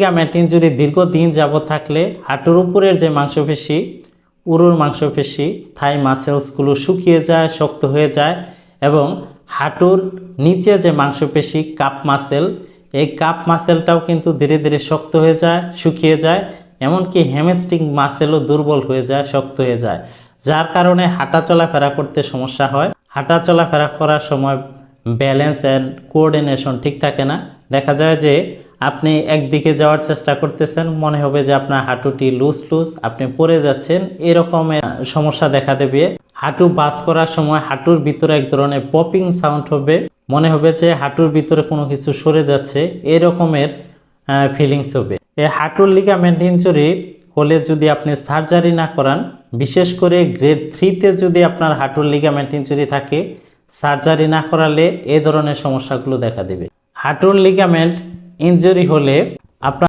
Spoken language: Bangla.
লিগামেন্ট ইঞ্জুরি দীর্ঘদিন যাবৎ থাকলে, হাঁটুর উপরের যে মাংসপেশি, উরুর মাংসপেশি, থাই মাসেলসগুলো শুকিয়ে যায়, শক্ত হয়ে যায় এবং হাঁটুর নিচে যে মাংসপেশি, কাপ মাসেল, এই কাপ মাসেলটাও কিন্তু ধীরে ধীরে শক্ত হয়ে যায়, শুকিয়ে যায়, এমনকি হ্যামস্ট্রিং মাসেলও দুর্বল হয়ে যায়, শক্ত হয়ে যায়, যার কারণে হাঁটা চলাফেরা করতে সমস্যা হয়। হাঁটা চলাফেরা করার সময় ব্যালেন্স অ্যান্ড কোঅর্ডিনেশন ঠিক থাকে না। দেখা যায় যে আপনি একদিকে যাওয়ার চেষ্টা করতেছেন, মনে হবে যে আপনার হাঁটুটি লুজ লুজ আপনি পড়ে যাচ্ছেন, এরকমের সমস্যা দেখা দেবে। হাঁটু বাস করার সময় হাঁটুর ভিতরে এক ধরনের পপিং সাউন্ড হবে, মনে হবে যে হাঁটুর ভিতরে কোনো কিছু সরে যাচ্ছে, এরকমের ফিলিংস হবে। এই হাঁটুর লিগামেন্ট ইঞ্জুরি হলে যদি আপনি সার্জারি না করান, বিশেষ করে গ্রেড থ্রিতে যদি আপনার হাঁটুর লিগামেন্ট ইঞ্জুরি থাকে সার্জারি না করালে এ ধরনের সমস্যাগুলো দেখা দেবে। হাঁটুর লিগামেন্ট ইনজুরি হলে আপনার